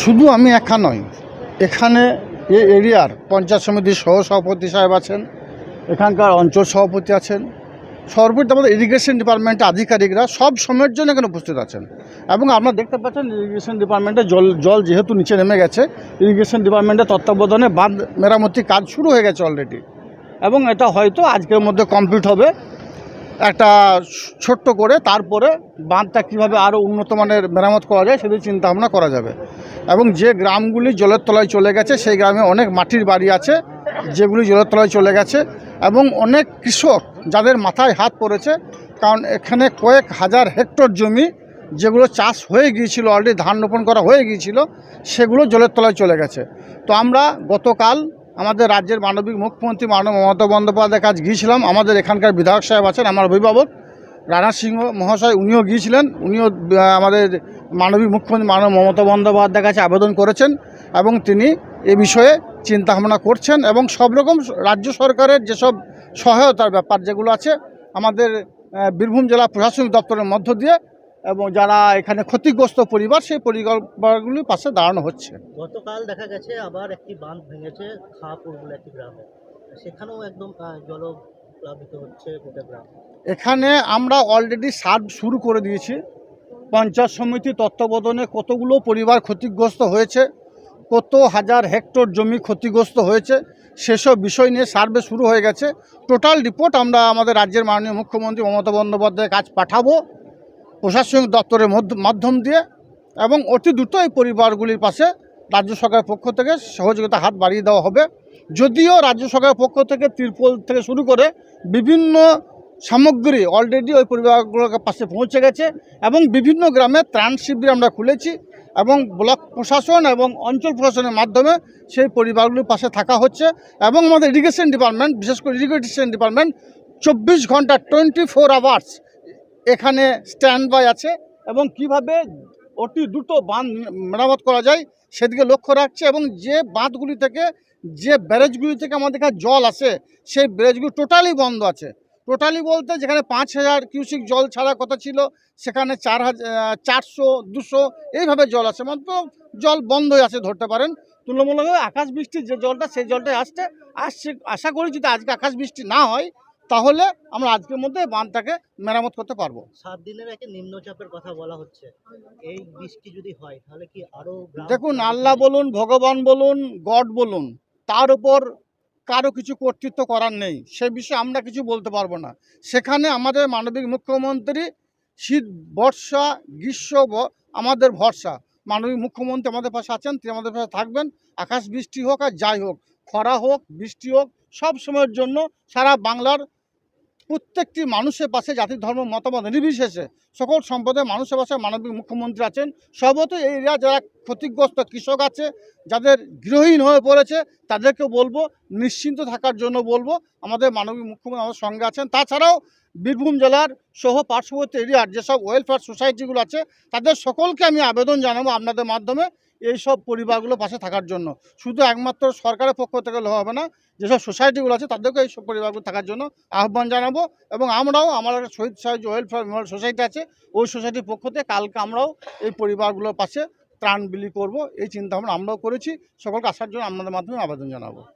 শুধু আমি একা নয় এখানে এই এরিয়ার পঞ্চায়েত সমিতির সহ সভাপতি সাহেব আছেন, এখানকার অঞ্চল সভাপতি আছেন সর্বোচ্চ আমাদের ইরিগেশন ডিপার্টমেন্টের আধিকারিকরা সব সময়ের জন্য এখানে উপস্থিত আছেন। এবং আপনারা দেখতে পাচ্ছেন ইরিগেশন ডিপার্টমেন্টে জল জল যেহেতু নিচে নেমে গেছে ইরিগেশন ডিপার্টমেন্টের তত্ত্বাবধানে বাঁধ মেরামতি কাজ শুরু হয়ে গেছে অলরেডি এবং এটা হয়তো আজকের মধ্যে কমপ্লিট হবে। একটা ছোট্ট করে তারপরে বাঁধটা কীভাবে আরও উন্নত মানের মেরামত করা যায় সেদিকে চিন্তা ভাবনা করা যাবে। এবং যে গ্রামগুলি জলের তলায় চলে গেছে, সেই গ্রামে অনেক মাটির বাড়ি আছে যেগুলি জলের তলায় চলে গেছে এবং অনেক কৃষক যাদের মাথায় হাত পড়েছে, কারণ এখানে কয়েক হাজার হেক্টর জমি যেগুলো চাষ হয়ে গিয়েছিল অলরেডি ধান রোপণ করা হয়ে গিয়েছিল, সেগুলো জলের তলায় চলে গেছে। তো আমরা গতকাল আমাদের রাজ্যের মানবিক মুখ্যমন্ত্রী মানব মমতা বন্দ্যোপাধ্যায়ের কাছে গিয়েছিলাম আমাদের এখানকার বিধায়ক সাহেব আছেন, আমার অভিভাবক। রানা সিংহ মহাশয়, উনিও গিয়েছিলেন। উনিও আমাদের মানবিক মুখ্যমন্ত্রী মানব মমতা বন্দ্যোপাধ্যায়ের কাছে আবেদন করেছেন এবং তিনি এ বিষয়ে চিন্তা ভাবনা করছেন এবং সব রকম রাজ্য সরকারের যেসব সহায়তার ব্যাপার যেগুলো আছে, আমাদের বীরভূম জেলা প্রশাসনিক দপ্তরের মধ্য দিয়ে এবং যারা এখানে ক্ষতিগ্রস্ত পরিবার সেই পরিবারগুলির পাশে দাঁড়ানো হচ্ছে। গতকাল দেখা গেছে আবার একটি বাঁধ ভেঙেছে খাপুর বলে একটি গ্রামে। সেখানেও একদম আহ, জলপ্লাবিত হচ্ছে গোটা গ্রাম। এখানে আমরা অলরেডি সার্ভ শুরু করে দিয়েছি। পঞ্চায়েত সমিতি তত্ত্বাবধানে কতগুলো পরিবার ক্ষতিগ্রস্ত হয়েছে কত হাজার হেক্টর জমি ক্ষতিগ্রস্ত হয়েছে সেসব বিষয় নিয়ে সার্ভে শুরু হয়ে গেছে। টোটাল রিপোর্ট আমরা আমাদের রাজ্যের মাননীয় মুখ্যমন্ত্রী মমতা বন্দ্যোপাধ্যায়ের কাজ পাঠাবো। প্রশাসনিক দপ্তরের মাধ্যম দিয়ে এবং অতি দ্রুত এই পরিবারগুলির পাশে রাজ্য সরকারের পক্ষ থেকে সহযোগিতা হাত বাড়িয়ে দেওয়া হবে। যদিও রাজ্য সরকারের পক্ষ থেকে তিরপল থেকে শুরু করে বিভিন্ন সামগ্রী অলরেডি ওই পরিবারগুলোর পাশে পৌঁছে গেছে এবং বিভিন্ন গ্রামে ত্রাণ শিবির আমরা খুলেছি এবং ব্লক প্রশাসন এবং অঞ্চল প্রশাসনের মাধ্যমে সেই পরিবারগুলির পাশে থাকা হচ্ছে এবং আমাদের ইরিগেশন ডিপার্টমেন্ট বিশেষ করে ইরিগেশন ডিপার্টমেন্ট চব্বিশ ঘণ্টা টোয়েন্টি ফোর আওয়ার্স এখানে স্ট্যান্ড বাই আছে এবং কীভাবে অতি দ্রুত বাঁধ মেরামত করা যায় সেদিকে লক্ষ্য রাখছে এবং যে বাঁধগুলি থেকে, যে ব্যারেজগুলি থেকে আমাদের এখানে জল আসে, সেই ব্যারেজগুলি টোটালি বন্ধ আছে। টোটালি বলতে যেখানে পাঁচ হাজার কিউসিক জল ছাড়া কথা ছিল, সেখানে চার হাজার চারশো, দুশো এইভাবে জল আসে। মাত্র জল বন্ধ হয়ে আছে ধরতে পারেন। তুলনামূলকভাবে আকাশ বৃষ্টির যে জলটা, সেই জলটাই আসছে। আসছে, আশা করি যদি আজকে আকাশ বৃষ্টি না হয় তাহলে আমরা আজকের মধ্যে বাঁধটাকে মেরামত করতে পারব। সাত দিনের একটা নিম্নচাপের কথা বলা হচ্ছে। এই বৃষ্টি যদি হয় তাহলে কি আরও দেখুন আল্লাহ বলুন ভগবান বলুন গড বলুন তার উপর কারও কিছু কর্তৃত্ব করার নেই। সে বিষয়ে আমরা কিছু বলতে পারব না। সেখানে আমাদের মানবিক মুখ্যমন্ত্রী শীত বর্ষা গ্রীষ্ম আমাদের ভরসা। মানবিক মুখ্যমন্ত্রী আমাদের পাশে আছেন তিনি আমাদের পাশে থাকবেন। আকাশ বৃষ্টি হোক আর যাই হোক খরা হোক বৃষ্টি হোক সব সময়ের জন্য সারা বাংলার প্রত্যেকটি মানুষের পাশে জাতি ধর্ম মতামত নির্বিশেষে সকল সম্প্রদায়ের মানুষের পাশে মানবিক মুখ্যমন্ত্রী আছেন। সর্বত এই এরিয়া যারা ক্ষতিগ্রস্ত কৃষক আছে, যাদের গৃহহীন হয়ে পড়েছে তাদেরকে বলব, নিশ্চিন্ত থাকার জন্য বলব, আমাদের মানবিক মুখ্যমন্ত্রী আমাদের সঙ্গে আছেন। তাছাড়াও বীরভূম জেলার সহ পার্শ্ববর্তী এরিয়ার যেসব ওয়েলফেয়ার সোসাইটিগুলো আছে, তাদের সকলকে আমি আবেদন জানাব আপনাদের মাধ্যমে। এই সব পরিবারগুলো পাশে থাকার জন্য। শুধু একমাত্র সরকারের পক্ষ থেকে হবে না, যেসব সোসাইটিগুলো আছে তাদেরকে এই সব পরিবারগুলো থাকার জন্য আহ্বান জানাব এবং আমরাও আমার শহীদ সাহায্য ওয়েলফেয়ার মেমোরিয়াল সোসাইটি আছে, ওই সোসাইটির পক্ষ থেকে কালকে আমরাও এই পরিবারগুলোর পাশে ত্রাণ বিলি করব, এই চিন্তা ভাবনা আমরাও করেছি। সকলকে আসার জন্য আপনাদের মাধ্যমে আবেদন জানাব।